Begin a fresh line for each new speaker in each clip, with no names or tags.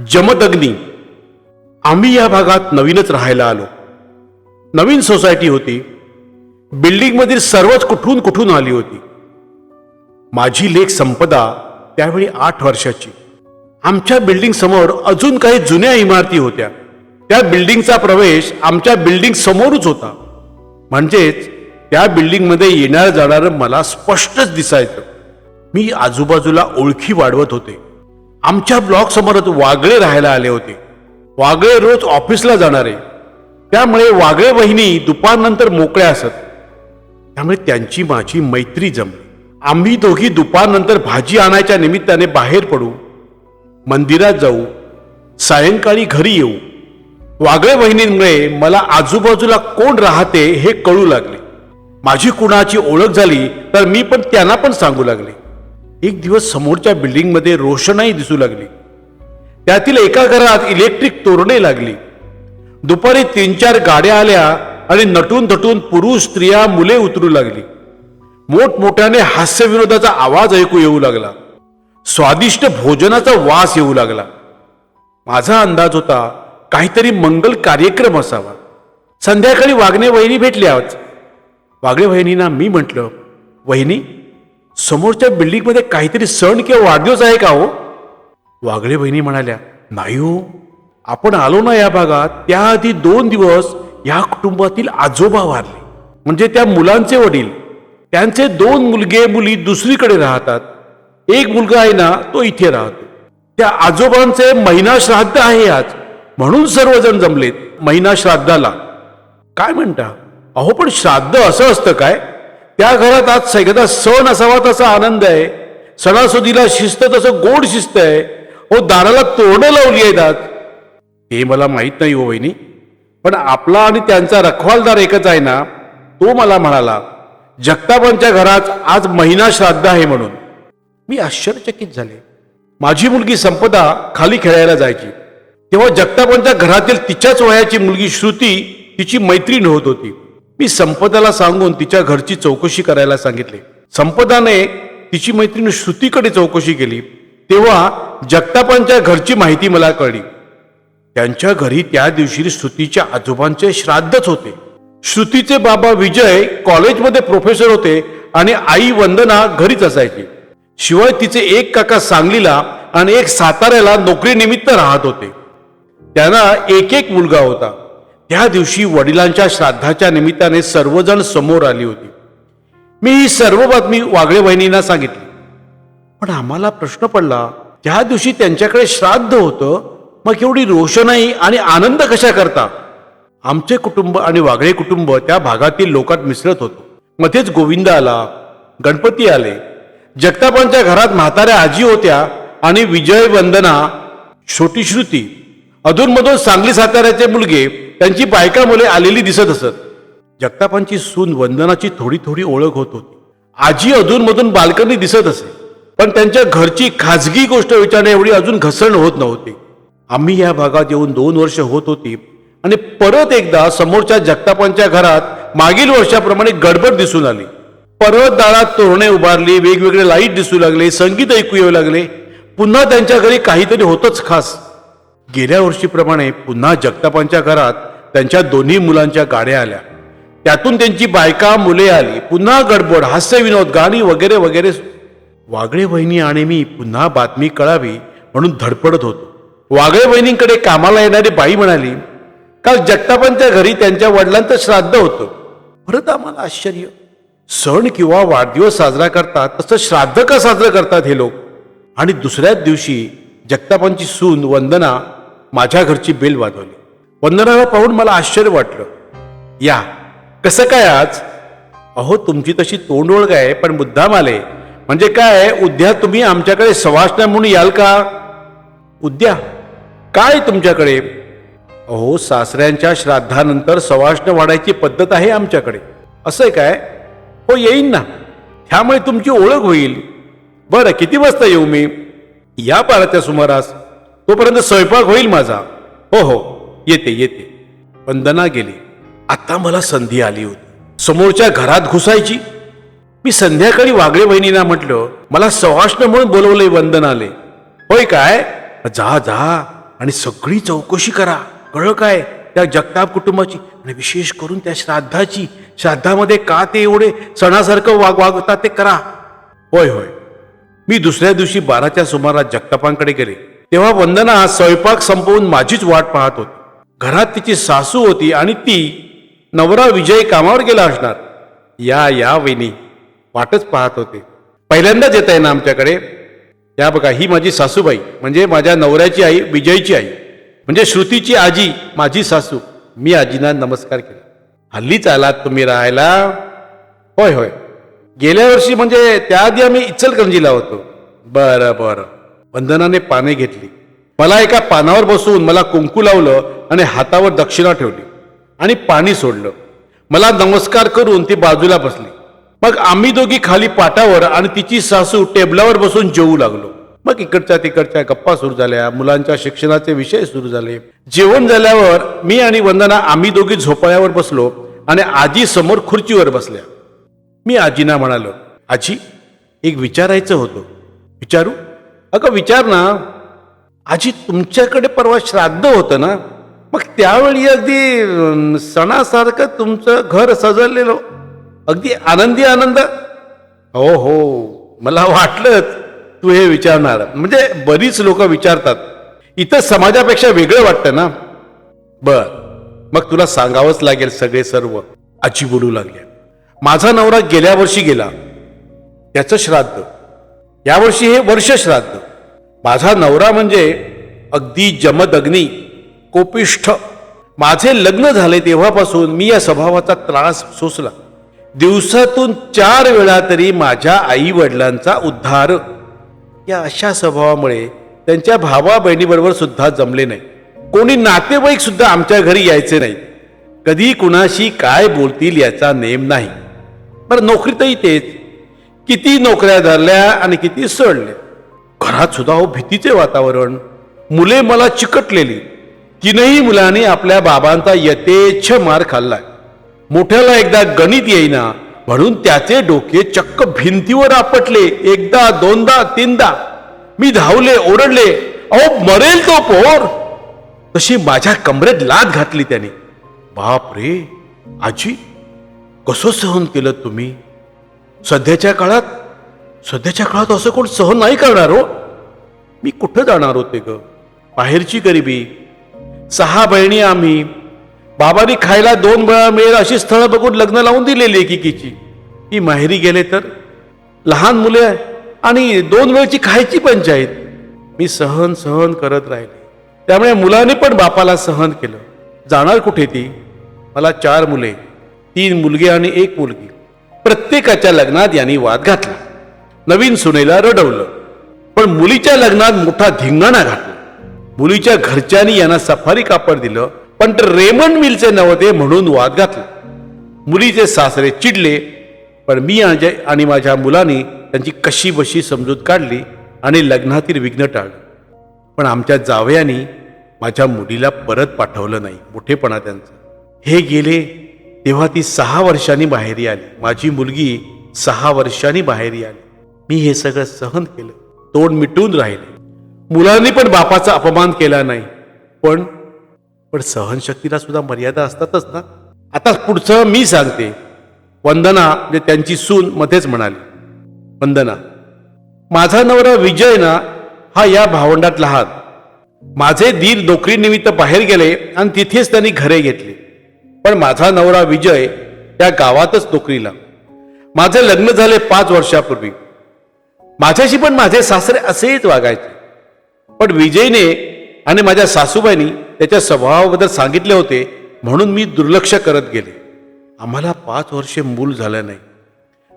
जमदग्नी. आम्ही या भागात नवीनच राहायला आलो. नवीन सोसायटी होती. बिल्डिंगमधील सर्वच कुठून कुठून आली होती. माझी लेख संपदा त्यावेळी आठ वर्षाची. आमच्या बिल्डिंग समोर अजून काही जुन्या इमारती होत्या. त्या बिल्डिंगचा प्रवेश आमच्या बिल्डिंग समोरच होता. म्हणजेच त्या बिल्डिंगमध्ये येणार जाणारं मला स्पष्टच दिसायचं. मी आजूबाजूला ओळखी वाढवत होते. आमच्या ब्लॉक समोरच वागळे राहायला आले होते. वागळे रोज ऑफिसला जाणारे. त्यामुळे वागळे वहिनी दुपारनंतर मोकळ्या असत. त्यामुळे त्यांची माझी मैत्री जमली. आम्ही दोघी दुपारनंतर भाजी आणायच्या निमित्ताने बाहेर पडू. मंदिरात जाऊ. सायंकाळी घरी येऊ. वागळे बहिणींमुळे मला आजूबाजूला कोण राहते हे कळू लागले. माझी कुणाची ओळख झाली तर मी पण त्यांना पण सांगू लागले. एक दिवस समोरच्या बिल्डिंगमध्ये रोषणाई दिसू लागली. त्यातील एका घरात इलेक्ट्रिक तोरणे लागली. दुपारी तीन चार गाड्या आल्या आणि नटून थटून पुरुष स्त्रिया मुले उतरू लागली. मोठमोठ्याने हास्यविनोदाचा आवाज ऐकू येऊ लागला. स्वादिष्ट भोजनाचा वास येऊ लागला. माझा अंदाज होता काहीतरी मंगल कार्यक्रम असावा. संध्याकाळी वागणे वहिनी भेटल्याच वागणे वहिनींना मी म्हटलं वहिनी समोरच्या बिल्डिंगमध्ये काहीतरी सण किंवा वाढदिवस आहे का हो? वागळे बहिणी म्हणाल्या नाही हो. आपण आलो ना या भागात त्याआधी दोन दिवस या कुटुंबातील आजोबा वारले. म्हणजे त्या मुलांचे वडील. त्यांचे दोन मुलगे मुली दुसरीकडे राहतात. एक मुलगा आहे ना तो इथे राहतो. त्या आजोबांचे महिना श्राद्ध आहे आज. म्हणून सर्वजण जमलेत महिना श्राद्धाला. काय म्हणता? अहो पण श्राद्ध असं असतं काय? त्या घरात आज सगळ्याचा सण असावा तसा आनंद आहे. सणासुदीला शिस्त तसं गोड शिस्त आहे. हो दाराला तोरणं लावली आहेत आज. हे मला माहीत नाही हो वहिनी पण आपला आणि त्यांचा रखवालदार एकच आहे ना तो मला म्हणाला जगतापांच्या घरात आज महिना श्राद्ध आहे म्हणून. मी आश्चर्यचकित झाले. माझी मुलगी संपदा खाली खेळायला जायची. तेव्हा जगतापांच्या घरातील तिच्याच वयाची मुलगी श्रुती तिची मैत्रीण होत होती. मी संपदाला सांगून तिच्या घरची चौकशी करायला सांगितले. संपदाने तिची मैत्रीण श्रुतीकडे चौकशी केली. तेव्हा जगतापांच्या घरची माहिती मला कळली. त्यांच्या घरी त्या दिवशी श्रुतीच्या आजोबांचे श्राद्धच होते. श्रुतीचे बाबा विजय कॉलेजमध्ये प्रोफेसर होते आणि आई वंदना घरीच असायची. शिवाय तिचे एक काका सांगलीला आणि एक साताऱ्याला नोकरीनिमित्त राहत होते. त्यांना एक एक मुलगा होता. त्या दिवशी वडिलांच्या श्राद्धाच्या निमित्ताने सर्वजण समोर आली होती. मी ही सर्व बातमी वागळे बहिणींना सांगितली. पण आम्हाला प्रश्न पडला त्या दिवशी त्यांच्याकडे श्राद्ध होतं मग एवढी रोषणाई आणि आनंद कशा करता? आमचे कुटुंब आणि वागळे कुटुंब त्या भागातील लोकात मिसळत होतो. मध्येच गोविंद आला गणपती आले जगतापांच्या घरात म्हाताऱ्या आजी होत्या आणि विजय वंदना छोटी श्रुती अधूनमधून सांगली साताऱ्याचे मुलगे त्यांची बायका मुले आलेली दिसत असत. जगतापांची सून वंदनाची थोडी थोडी ओळख होत होती. आजी अधूनमधून बाल्कनी दिसत असे. पण त्यांच्या घरची खाजगी गोष्ट विचारणे एवढी अजून घसरण होत नव्हती. आम्ही या भागात येऊन दोन वर्ष होत होती आणि परत एकदा समोरच्या जगतापांच्या घरात मागील वर्षाप्रमाणे गडबड दिसून आली. परत दारात तोरणे उभारली वेगवेगळे लाइट दिसू लागले संगीत ऐकू येऊ लागले. पुन्हा त्यांच्या घरी काहीतरी होतच खास. गेल्या वर्षीप्रमाणे पुन्हा जगतापांच्या घरात त्यांच्या दोन्ही मुलांच्या गाड्या आल्या. त्यातून त्यांची बायका मुले आली. पुन्हा गडबड हास्य विनोद गाणी वगैरे वगैरे. वागळे वहिनी आणि मी पुन्हा बातमी कळावी म्हणून धडपडत होतो. वागळे वहिनींकडे कामाला येणारी बाई म्हणाली काल जगतापांच्या घरी त्यांच्या वडिलांचं श्राद्ध होतं. परत आम्हाला आश्चर्य. सण किंवा वाढदिवस साजरा करतात तसं श्राद्ध का साजरं करतात हे लोक? आणि दुसऱ्याच दिवशी जगतापांची सून वंदना माझ्या घरची बेल वाजवली. वंदनाला पाहून मला आश्चर्य वाटलं. या कसं काय आज? अहो तुमची तशी तोंड ओळख आहे पण मुद्दाम आले म्हणजे काय? उद्या तुम्ही आमच्याकडे सवासण्या म्हणून याल का? उद्या? काय तुमच्याकडे? अहो सासऱ्यांच्या श्राद्धानंतर सवासणं वाढायची पद्धत आहे आमच्याकडे. असं आहे काय? हो येईन ना. ह्यामुळे तुमची ओळख होईल. बरं किती वाजता येऊ मी? या पाराच्या सुमारास. तोपर्यंत स्वयंपाक होईल माझा. हो हो. येते येते. वंदना गेली. आता मला संधी आली होती. समोरच्या घरात घुसायची. मी संध्याकाळी वागळे बहिणींना म्हटलं मला सवाष्ण म्हणून बोलवलंय वंदनाले. होय काय? जा जा आणि सगळी चौकशी करा. कळलं काय? त्या जगताप कुटुंबाची आणि विशेष करून त्या श्राद्धाची. श्राद्धामध्ये का ते एवढे सणासारखं वाग वागतात ते करा. होय होय. मी दुसऱ्या दिवशी बाराच्या सुमारास जगतापांकडे गेले. तेव्हा वंदना स्वयंपाक संपवून माझीच वाट पाहत होती. घरात तिची सासू होती आणि ती नवरा विजय कामावर गेला असणार. या या वहिनी वाटच पाहत होते. पहिल्यांदाच येत आहे ना आमच्याकडे. या बघा ही माझी सासूबाई म्हणजे माझ्या नवऱ्याची आई विजयची आई. म्हणजे श्रुतीची आजी माझी सासू. मी आजीना नमस्कार केला. हल्लीच आलात तुम्ही राहायला. होय होय. गेल्या वर्षी म्हणजे त्याआधी आम्ही इचलकरंजीला होतो. बरं बरं. वंदनाने पाने घेतली. मला एका पानावर बसून मला कुंकू लावलं आणि हातावर दक्षिणा ठेवली आणि पाणी सोडलं. मला नमस्कार करून ती बाजूला बसली. मग आम्ही दोघी खाली पाटावर आणि तिची सासू टेबलावर बसून जेवू लागलो. मग इकडच्या तिकडच्या गप्पा सुरू झाल्या मुलांच्या शिक्षणाचे विषय सुरू झाले. जेवण झाल्यावर मी आणि वंदना आम्ही दोघी झोपाळ्यावर बसलो आणि आजी समोर खुर्चीवर बसल्या. मी आजीना म्हणालो आजी एक विचारायचं होतं. विचारू? अगं विचार ना. आजी तुमच्याकडे परवा श्राद्ध होतं ना? मग त्यावेळी अगदी सणासारखं तुमचं घर सजवलेलं. अगदी आनंदी आनंद. हो हो मला वाटलंच तू हे विचारणार. म्हणजे बरीच लोक विचारतात. इथं समाजापेक्षा वेगळं वाटतं ना? बर मग तुला सांगावंच लागेल सगळे सर्व. आजी बोलू लागल्या माझा नवरा गेल्या वर्षी गेला. त्याचं श्राद्ध. यावर्षी हे वर्ष श्राद्ध. माझा नवरा म्हणजे अगदी जमदग्नी कोपिष्ठ. माझे लग्न झाले तेव्हापासून मी या स्वभावाचा त्रास सोसला. दिवसातून चार वेळा तरी माझ्या आई वडिलांचा उद्धार. या अशा स्वभावामुळे त्यांच्या भावा बहिणीबरोबर सुद्धा जमले नाही. कोणी नातेवाईक सुद्धा आमच्या घरी यायचे नाही. कधी कुणाशी काय बोलतील याचा नेम नाही. बरं नोकरीतही तेच किती नोकऱ्या धरल्या आणि किती सोडल्या? घरात सुद्धा हो भीतीचे वातावरण. मुले मला चिकटलेली. तीनही मुलांनी आपल्या बाबांचा यथेच्छ मार खाल्लाय. मोठ्याला एकदा गणित येईना म्हणून त्याचे डोके चक्क भिंतीवर आपटले. एकदा दोनदा तीनदा. मी धावले ओरडले अहो मरेल तो पोर. तशी माझ्या कमरेत लाद घातली त्याने. बाप रे आजी कसं सहन केलं तुम्ही? सध्याच्या काळात सध्याच्या काळात असं कोण सहन नाही करणार हो. मी कुठं जाणार होते ग? बाहेरची गरिबी. सहा बहिणी आम्ही. बाबांनी खायला दोन वेळा मिळेल अशी स्थळं बघून लग्न लावून दिलेली एकीची. ही माहेरी गेले तर? लहान मुले आणि दोन वेळची खायची पंचायत. मी सहन सहन करत राहिले. त्यामुळे मुलाने पण बापाला सहन केलं. जाणार कुठे ती? मला चार मुले तीन मुलगी आणि एक मुलगी. प्रत्येकाच्या लग्नात यांनी वाद घातला. नवीन सुनेला रडवलं. पण मुलीच्या लग्नात मोठा धिंगाणा घातला. मुलीच्या घरच्यांनी यांना सफारी कापड दिलं पण ते रेमंड मिलचे नव्हते म्हणून वाद घातला. मुलीचे सासरे चिडले पण मी आणि माझ्या मुलांनी त्यांची कशी बशी समजूत काढली आणि लग्नातील विघ्न टाळलं. पण आमच्या जावयानी माझ्या मुलीला परत पाठवलं नाही मोठेपणा त्यांचा. हे गेले तेव्हा ती सहा वर्षांनी बाहेरी आली. माझी मुलगी सहा वर्षांनी बाहेरी आली. मी हे सगळं सहन केलं. तोंड मिटून राहिले. मुलांनी पण बापाचा अपमान केला नाही. पण पण सहनशक्तीला सुद्धा मर्यादा असतातच ना? आता पुढचं मी सांगते. वंदना म्हणजे त्यांची सून मध्येच म्हणाली. वंदना माझा नवरा विजय ना हा या भावंडात लहान. माझे दीर नोकरीनिमित्त बाहेर गेले आणि तिथेच त्यांनी घरे घेतली. पण माझा नवरा विजय त्या गावातच नोकरीला. माझे लग्न झाले पाच वर्षापूर्वी. माझ्याशी पण माझे सासरे असेच वागायचे. पण विजयने आणि माझ्या सासूबाईंनी त्याच्या स्वभावाबद्दल सांगितले होते म्हणून मी दुर्लक्ष करत गेले. आम्हाला पाच वर्षे मूल झालं नाही.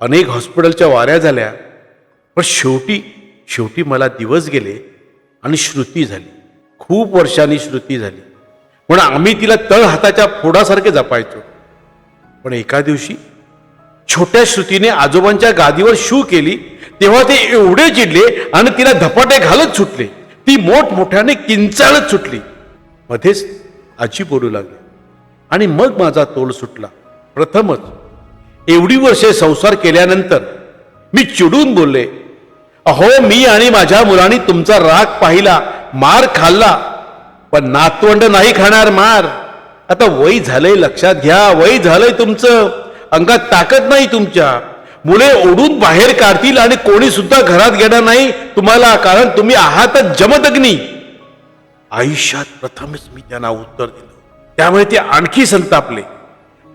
अनेक हॉस्पिटलच्या वाऱ्या झाल्या पण शेवटी शेवटी मला दिवस गेले आणि श्रुती झाली. खूप वर्षांनी श्रुती झाली. म्हणून आम्ही तिला तळ हाताच्या फोडासारखे जपायचो. पण एका दिवशी छोट्या श्रुतीने आजोबांच्या गादीवर शू केली तेव्हा ते एवढे चिडले आणि तिला धपाटे घालत सुटले. ती मोठमोठ्याने किंचाळत सुटली. मध्येच आजी बोलू लागली. आणि मग माझा तोल सुटला. प्रथमच एवढी वर्षे संसार केल्यानंतर मी चिडून बोलले अहो मी आणि माझ्या मुलांनी तुमचा राग पाहिला मार खाल्ला पण नातवंड नाही खाणार मार. आता वय झालंय लक्षात घ्या वय झालंय तुमचं. अंगात ताकद नाही तुमच्या. मुले ओढून बाहेर काढतील आणि कोणी सुद्धा घरात घेणार नाही. तुम्हाला कारण तुम्ही आहातच जमदग्नी. आयुष्यात प्रथमच मी त्यांना उत्तर दिलं. त्यामुळे ते आणखी संतापले.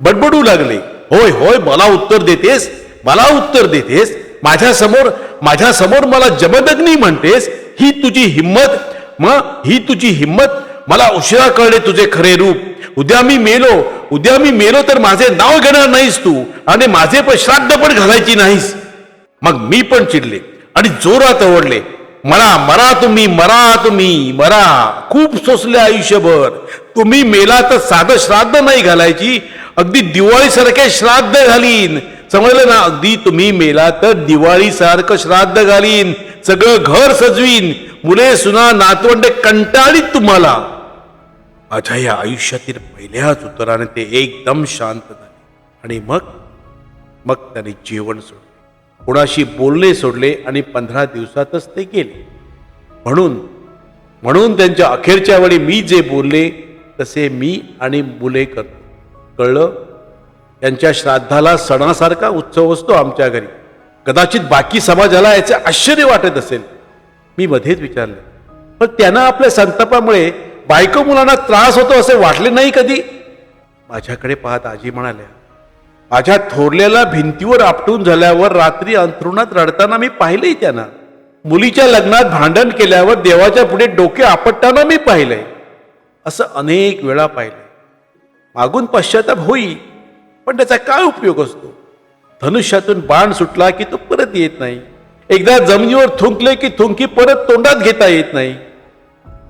बडबडू लागले. होय होय मला उत्तर देतेस. मला उत्तर देतेस. माझ्यासमोर माझ्यासमोर मला जमदग्नी म्हणतेस. ही तुझी हिंमत. मग ही तुझी हिम्मत मला उशिरा कळले तुझे खरे रूप. उद्या मी मेलो उद्या मी मेलो तर माझे नाव घेणार नाहीस तू आणि माझे पण श्राद्ध पण घालायची नाहीस. मग मी पण चिडले आणि जोरात ओढले मरा मरा तुम्ही मरा तुम्ही मरा. खूप सोसले आयुष्यभर. तुम्ही मेला तर साधं श्राद्ध नाही घालायची. अगदी दिवाळीसारखे श्राद्ध घालीन. समजलं ना? अगदी तुम्ही मेला तर दिवाळीसारखं श्राद्ध घालीन. सगळं घर सजवीन. मुले सुना नातवंडे कंटाळीत तुम्हाला. माझ्या या आयुष्यातील पहिल्याच उत्तराने ते एकदम शांत झाले. आणि मग मग त्याने जेवण सोडले. कुणाशी बोलणे सोडले आणि पंधरा दिवसातच ते गेले. म्हणून म्हणून त्यांच्या अखेरच्या वेळी मी जे बोलले तसे मी आणि मुले करतो. कळलं? त्यांच्या श्राद्धाला सणासारखा उत्सव असतो आमच्या घरी. कदाचित बाकी समाजाला याचे आश्चर्य वाटत असेल. मी मध्येच विचारलं. पण त्यांना आपल्या संतापामुळे बायको मुलांना त्रास होतो असे वाटले नाही कधी? माझ्याकडे पाहत आजी म्हणाल्या माझ्या थोरलेल्या भिंतीवर आपटून झाल्यावर रात्री अंथरुणात रडताना मी पाहिलंय त्यांना. मुलीच्या लग्नात भांडण केल्यावर देवाच्या पुढे डोके आपटताना मी पाहिलंय. असं अनेक वेळा पाहिलंय. मागून पश्चाताप होई पण त्याचा काय उपयोग असतो? धनुष्यातून बाण सुटला की तो परत येत नाही. एकदा जमिनीवर थुंकले की थुंकी परत तोंडात घेता येत नाही.